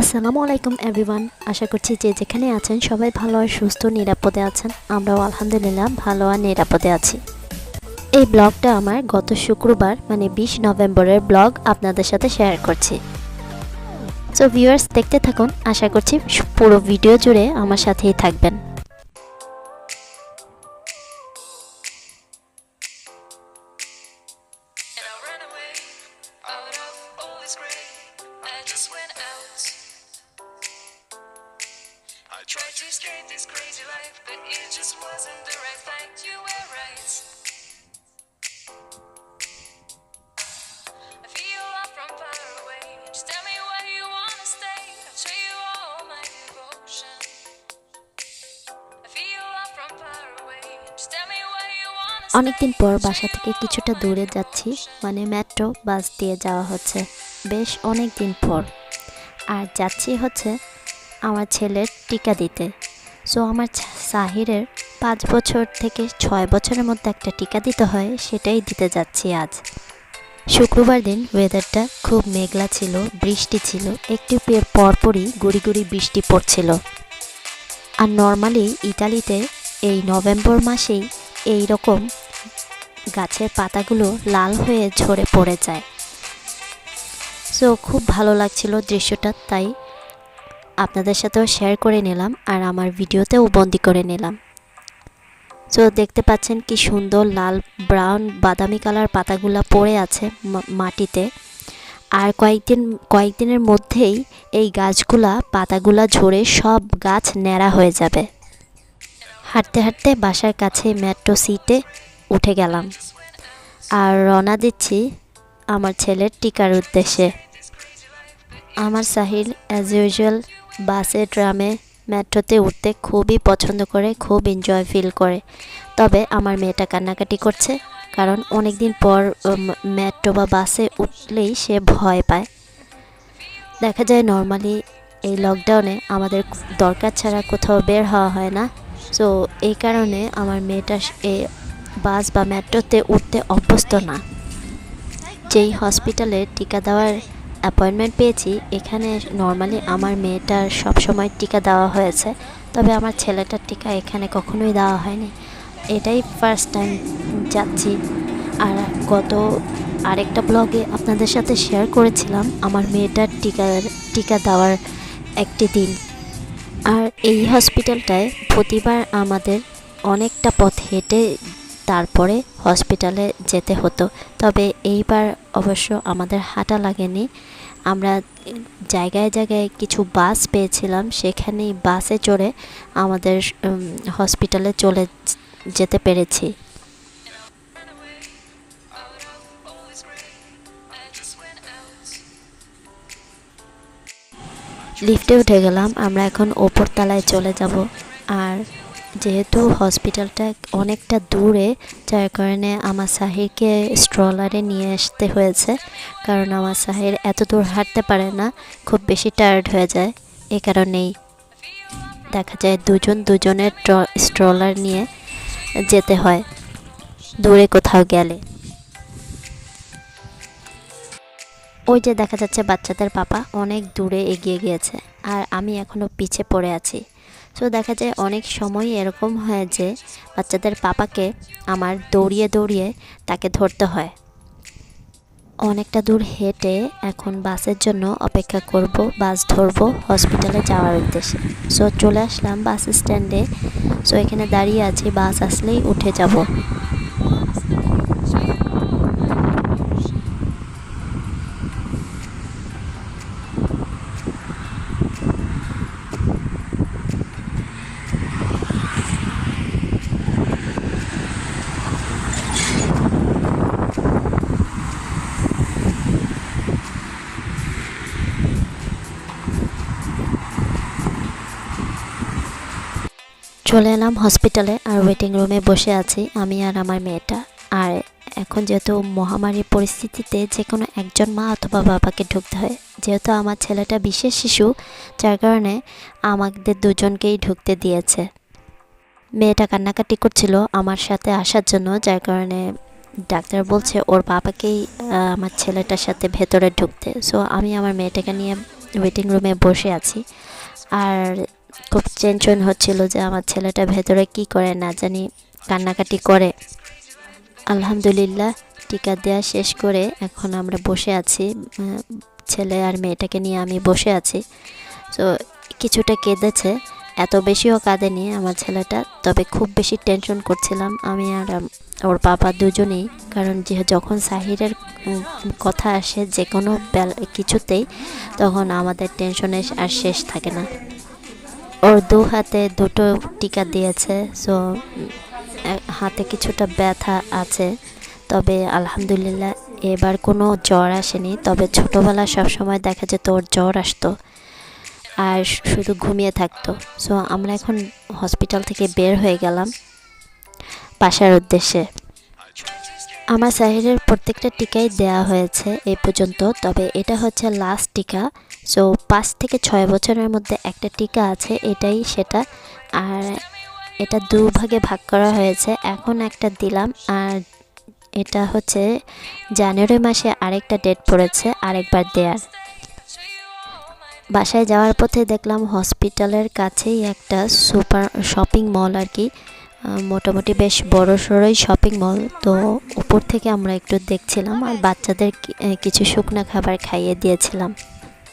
আসসালামু আলাইকুম এভরিওয়ান আশা করছি যে যেখানে আছেন সবাই ভালো আর সুস্থ, নিরাপদে আছেন। আমরাও আলহামদুলিল্লাহ ভালো আর নিরাপদে আছি। এই ব্লগটা আমার গত শুক্রবার মানে বিশ নভেম্বরের ব্লগ আপনাদের সাথে শেয়ার করছি। সো ভিউয়ার্স দেখতে থাকুন। আশা করছি পুরো ভিডিও জুড়ে আমার সাথেই থাকবেন। Just went out. I tried to escape this crazy life, but it just wasn't the right fight. You were right. I feel love from far away. Just tell me where you wanna stay. I'll show you all my devotion. I feel love from far away. Just tell me where you wanna stay. অনেকদিন পর বাসা থেকে কিছুটা দূরে যাচ্ছি মানে metro বাস দিয়ে যাওয়া হচ্ছে বেশ অনেক দিন পর আর যাচ্ছি হচ্ছে আমার ছেলের টিকা দিতে। সো আমার সাহিরের পাঁচ বছর থেকে ছয় বছরের মধ্যে একটা টিকা দিতে হয়, সেটাই দিতে যাচ্ছি আজ। শুক্রবার দিন ওয়েদারটা খুব মেঘলা ছিল, বৃষ্টি ছিল, একটু পরপরই গুড়ি গুড়ি বৃষ্টি পড়ছিল। আর নর্মালি ইতালিতে এই নভেম্বর মাসেই এই রকম গাছের পাতাগুলো লাল হয়ে ঝরে পড়ে যায়। সো খুব ভালো লাগছিল দৃশ্যটা, তাই আপনাদের সাথেও শেয়ার করে নিলাম আর আমার ভিডিওতেও বন্দি করে নিলাম। সো দেখতে পাচ্ছেন কি সুন্দর লাল ব্রাউন বাদামি কালার পাতাগুলো পড়ে আছে মাটিতে। আর কয়েকদিন, কয়েকদিনের মধ্যেই এই গাছগুলা, পাতাগুলা ঝরে সব গাছ ন্যাড়া হয়ে যাবে। হাঁটতে হাঁটতে বাসার কাছে মেট্রো সিটে উঠে গেলাম। আর রওনা দিচ্ছি আমার ছেলের টিকার উদ্দেশ্যে। আমার সাহিল অ্যাজ ইউজুয়াল বাসে, ট্রামে, মেট্রোতে উঠতে খুবই পছন্দ করে, খুব এনজয় ফিল করে। তবে আমার মেয়েটা কান্নাকাটি করছে, কারণ অনেক দিন পর মেট্রো বা বাসে উঠলেই সে ভয় পায়। দেখা যায় নর্মালি এই লকডাউনে আমাদের দরকার ছাড়া কোথাও বের হওয়া হয় না। সো এই কারণে আমার মেয়েটা এ বাস বা মেট্রোতে উঠতে অভ্যস্ত না। যেই হসপিটালে টিকা দেওয়ার অ্যাপয়েন্টমেন্ট পেয়েছি, এখানে নর্মালি আমার মেয়েটার সব সময় টিকা দেওয়া হয়েছে, তবে আমার ছেলেটার টিকা এখানে কখনোই দেওয়া হয়নি। এটাই ফার্স্ট টাইম যাচ্ছি। আর গত আরেকটা ব্লগে আপনাদের সাথে শেয়ার করেছিলাম আমার মেয়েটার টিকা টিকা দেওয়ার একটি দিন। আর এই হসপিটালটায় প্রতিবার আমাদের অনেকটা পথ হেঁটে তারপরে হসপিটালে যেতে হতো। তবে এইবার অবশ্য আমাদের হাঁটা লাগেনি। আমরা জায়গায় জায়গায় কিছু বাস পেয়েছিলাম, সেখানেই বাসে চড়ে আমাদের হসপিটালে চলে যেতে পেরেছি. লিফটে উঠে গেলাম, আমরা এখন ওপর তলায় চলে যাব। আর যেহেতু হসপিটালটা অনেকটা দূরে, যার কারণে আমার সাহিরকে স্ট্রলারে নিয়ে আসতে হয়েছে। কারণ আমার সাহির এত দূর হাঁটতে পারে না, খুব বেশি টায়ার্ড হয়ে যায়। এ কারণেই দেখা যায় দুজন দুজনের স্ট্রলার নিয়ে যেতে হয়, দূরে কোথাও গেলে। ওই যে দেখা যাচ্ছে বাচ্চাদের পাপা অনেক দূরে এগিয়ে গিয়েছে, আর আমি এখনও পিছে পড়ে আছি। সো দেখা যায় অনেক সময় এরকম হয় যে বাচ্চাদের পাপাকে আমার দৌড়িয়ে দৌড়িয়ে তাকে ধরতে হয়। অনেকটা দূর হেঁটে এখন বাসের জন্য অপেক্ষা করব, বাস ধরব হসপিটালে যাওয়ার উদ্দেশ্যে। সো চলে আসলাম বাস স্ট্যান্ডে। সো এখানে দাঁড়িয়ে আছি, বাস আসলেই উঠে যাব। চলে এলাম হসপিটালে আর ওয়েটিং রুমে বসে আছি আমি আর আমার মেয়েটা। আর এখন যেহেতু মহামারীর পরিস্থিতিতে যে কোনো একজন মা অথবা বাবাকে ঢুকতে হয়, যেহেতু আমার ছেলেটা বিশেষ শিশু, যার কারণে আমাদের দুজনকেই ঢুকতে দিয়েছে। মেয়েটা কান্নাকাটি করছিল আমার সাথে আসার জন্য, যার কারণে ডাক্তার বলছে ওর বাবাকেই আমার ছেলেটার সাথে ভেতরে ঢুকতে। সো আমি আমার মেয়েটাকে নিয়ে ওয়েটিং রুমে বসে আছি। আর খুব টেনশন হচ্ছিল যে আমার ছেলেটা ভেতরে কি করে না জানি কান্নাকাটি করে। আলহামদুলিল্লাহ, টিকা দেওয়া শেষ করে এখন আমরা বসে আছি। ছেলে আর মেয়েটাকে নিয়ে আমি বসে আছি। তো কিছুটা কেঁদেছে, এত বেশিও কাঁদেনি আমার ছেলেটা, তবে খুব বেশি টেনশন করছিলাম আমি আর ওর বাবা দুজনেই। কারণ যে যখন সাহিরের কথা আসে যে কোনো কিছুতেই, তখন আমাদের টেনশনে আর শেষ থাকে না। ওর দু হাতে দুটো টিকা দিয়েছে সো হাতে কিছুটা ব্যথা আছে। তবে আলহামদুলিল্লাহ, এবার কোনো জ্বর আসেনি। তবে ছোটোবেলা সবসময় দেখা যেত ওর জ্বর আসতো আর শুধু ঘুমিয়ে থাকতো। সো আমরা এখন হসপিটাল থেকে বের হয়ে গেলাম বাসার উদ্দেশ্যে। আমার সাহিরের প্রত্যেকটা টিকাই দেওয়া হয়েছে এই পর্যন্ত, তবে এটা হচ্ছে লাস্ট টিকা। সো পাঁচ থেকে ছয় বছরের মধ্যে একটা টিকা আছে, এটাই সেটা। আর এটা দুভাগে ভাগ করা হয়েছে। এখন একটা দিলাম, আর এটা হচ্ছে জানুয়ারি মাসে আরেকটা ডেট পড়েছে, আরেকবার দেয়ার। বাসায় যাওয়ার পথে দেখলাম হসপিটালের কাছেই একটা সুপার শপিং মল আর কি। মোটামুটি বেশ বড় সড়োই শপিং মল, তো উপর থেকে আমরা একটু দেখছিলাম, আর বাচ্চাদের কিছু শুকনো খাবার খাইয়ে দিয়েছিলাম।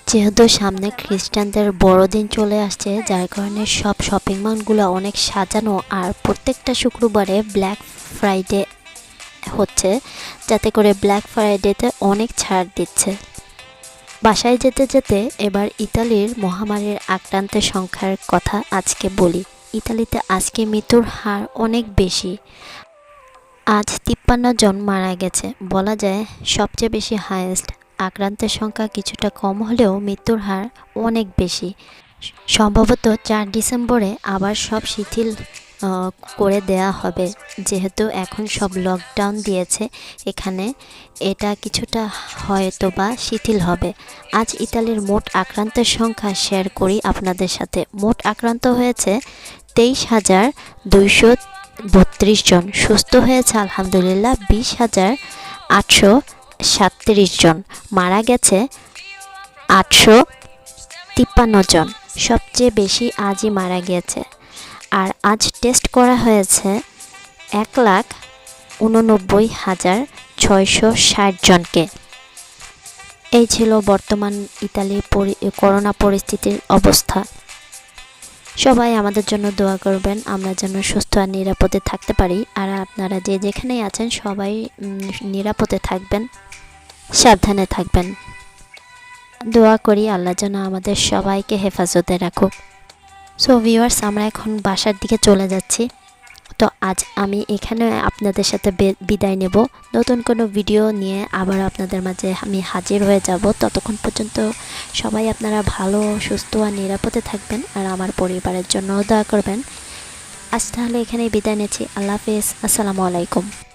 যেহেতু সামনে খ্রিস্টানদের বড়দিন চলে আসছে, যার কারণে সব শপিং মলগুলো অনেক সাজানো আর প্রত্যেকটা শুক্রবারে ব্ল্যাক ফ্রাইডে হচ্ছে, যাতে করে ব্ল্যাক ফ্রাইডেতে অনেক ছাড় দিচ্ছে। বাসায় যেতে যেতে এবার ইতালির মহামারীর আক্রান্তের সংখ্যার কথা আজকে বলি। ইতালিতে আজকে মৃত্যুর হার অনেক বেশি। আজ তিপ্পান্ন জন মারা গেছে। বলা যায় সবচেয়ে বেশি হায়েস্ট আক্রান্তের সংখ্যা কিছুটা কম হলেও মৃত্যুর হার অনেক বেশি। সম্ভবত চার ডিসেম্বরে আবার সব শিথিল করে দেয়া হবে। যেহেতু এখন সব লকডাউন দিয়েছে এখানে, এটা কিছুটা হয়তো বা শিথিল হবে। আজ ইতালির মোট আক্রান্তের সংখ্যা শেয়ার করি আপনাদের সাথে। মোট আক্রান্ত হয়েছে তেইশ হাজার দুইশো বত্রিশ জন। সুস্থ হয়েছে আলহামদুলিল্লাহ বিশ হাজার আটশো সাতত্রিশ জন। মারা গেছে আটশো তিপ্পান্ন জন। সবচেয়ে বেশি আজই মারা গিয়েছে। আর আজ টেস্ট করা হয়েছে এক লাখ উননব্বই হাজার ছয়শো ষাট জনকে। এই ছিল বর্তমান ইতালির করোনা পরিস্থিতির অবস্থা। সবাই আমাদের জন্য দোয়া করবেন, আমরা যেন সুস্থ আর নিরাপদে থাকতে পারি। আর আপনারা যে যেখানেই আছেন, সবাই নিরাপদে থাকবেন, সাবধানে থাকবেন। দোয়া করি আল্লাহ যেন আমাদের সবাইকে হেফাজতে রাখুক। সো ভিউয়ার্স আমরা এখন বাসার দিকে চলে যাচ্ছি। তো আজ আমি এখানে আপনাদের সাথে বিদায় নেব। নতুন কোনো ভিডিও নিয়ে আবার আপনাদের মাঝে আমি হাজির হয়ে যাব। ততক্ষণ পর্যন্ত সবাই আপনারা ভালো, সুস্থ আর নিরাপদে থাকবেন আর আমার পরিবারের জন্য দোয়া করবেন। আজ তাহলে এখানেই বিদায় নিচ্ছি। আল্লাহ হাফেজ। আসসালামু আলাইকুম।